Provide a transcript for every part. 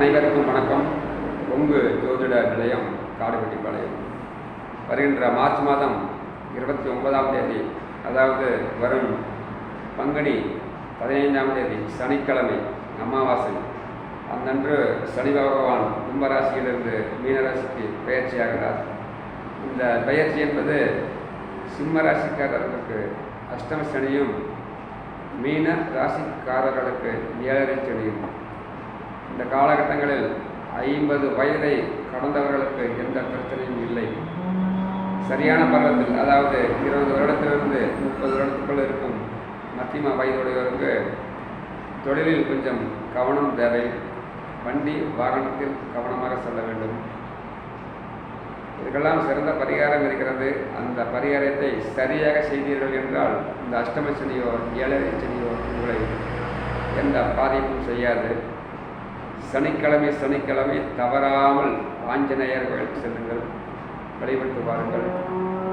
அனைவருக்கும் வணக்கம். கொங்கு ஜோதிட நிலையம் காடுவெட்டிப்பாளையம் வருகின்ற மார்ச் மாதம் இருபத்தி ஒன்பதாம் தேதி அதாவது வரும் பங்குனி பதினைந்தாம் தேதி சனிக்கிழமை அமாவாசை. அந்தன்று சனி பகவான் கும்பராசியிலிருந்து மீனராசிக்கு பயிற்சியாகிறார் இந்த பயிற்சி என்பது சிம்ம ராசிக்காரர்களுக்கு அஷ்டம சனியும் மீன ராசிக்காரர்களுக்கு ஏழரை சனியும். இந்த காலகட்டங்களில் ஐம்பது வயதை கடந்தவர்களுக்கு எந்த பிரச்சனையும் இல்லை. சரியான பருவத்தில் அதாவது இருபது வருடத்திலிருந்து முப்பது வருடத்துக்குள் இருக்கும் மத்தியம வயதுடையவருக்கு தொழிலில் கொஞ்சம் கவனம் தேவை. வண்டி வாகனத்தில் கவனமாக செல்ல வேண்டும். இதுக்கெல்லாம் சிறந்த பரிகாரம் இருக்கிறது. அந்த பரிகாரத்தை சரியாக செய்தீர்கள் என்றால் இந்த அஷ்டம சனியோ ஏழரை சனியோ உங்களை எந்த பாதிப்பும் செய்யாது. சனிக்கிழமை சனிக்கிழமை தவறாமல் ஆஞ்சநேயர் கோயிலுக்கு செல்லுங்கள். வழிபட்டு வாருங்கள்.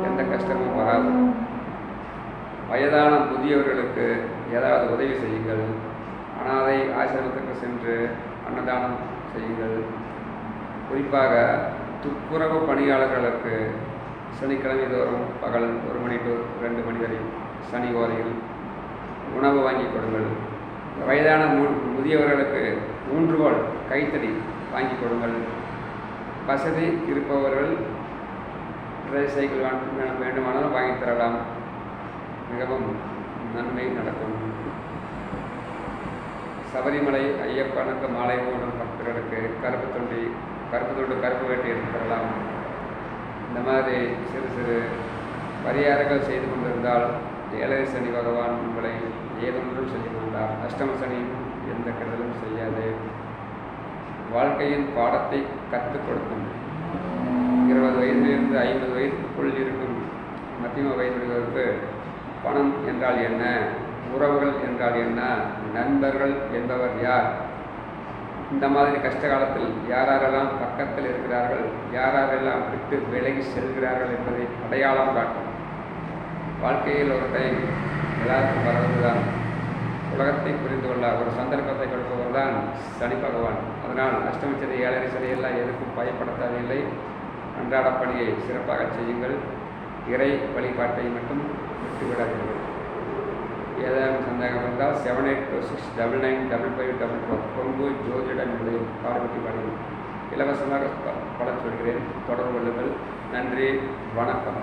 எந்த கஷ்டமும் வராது. வயதான முதியவர்களுக்கு ஏதாவது உதவி செய்யுங்கள். அனாதை ஆசிரமத்துக்கு சென்று அன்னதானம் செய்யுங்கள். குறிப்பாக துப்புரவு பணியாளர்களுக்கு சனிக்கிழமை தோறும் பகல் ஒரு மணி டு ரெண்டு மணி வரை சனி ஓரையில் உணவு வாங்கி கொடுங்கள். வயதான மு முதியவர்களுக்கு ஊன்றுகோல் கைத்தடி வாங்கி கொடுங்கள். வசதி இருப்பவர்கள் ட்ரை சைக்கிள் வாங்க வேண்டுமானாலும் வாங்கி தரலாம். மிகவும் நன்மை நடக்கும். சபரிமலை ஐயப்பனுக்கு மாலை ஓடும் பக்தர்களுக்கு கருப்பு தொண்டி கருப்பு தொண்டு கருப்பு வேட்டி எடுத்து தரலாம். இந்த மாதிரி சிறு சிறு பரிகாரங்கள் செய்து கொண்டிருந்தால் ஏழரை சனி பகவான் உங்களை ஏதொன்றும் செய்ய மாட்டார். அஷ்டம சனியும் எந்த கெடுதலும் செய்யாது. வாழ்க்கையின் பாடத்தை கற்றுக் கொடுக்கும். இருபது வயதிலிருந்து ஐம்பது வயதுக்குள் இருக்கும் மத்தியம வயதுடையவருக்கு பணம் என்றால் என்ன? உறவுகள் என்றால் என்ன? நண்பர்கள் என்பவர் யார்? இந்த மாதிரி கஷ்ட காலத்தில் யாரெல்லாம் பக்கத்தில் இருக்கிறார்கள்? யாரெல்லாம் விட்டு விலகி செல்கிறார்கள் என்பதை அடையாளம் காட்டும். வாழ்க்கையில் ஒரு டைம் எல்லாருக்கும் வருவதுதான் உலகத்தை புரிந்து கொள்ள ஒரு சந்தர்ப்பத்தை கொடுப்பவர் தான் சனி பகவான். அதனால் அஷ்டமச்சதி ஏழரை சரியெல்லாம் எதுக்கும் பயப்பட தேவையில்லை அன்றாட பணியை சிறப்பாக செய்யுங்கள். இறை வழிபாட்டை மட்டும் விட்டுவிடாதீர்கள். ஏதாவது சந்தேகம் இருந்தால் seven eight two six double nine double five double four Kongu ஜோதிடம் நிலையம் காடுவெட்டி பாளையம் இலவசமாக பல சொல்கிறேன். தொடர்பு கொள்ளுங்கள். நன்றி. வணக்கம்.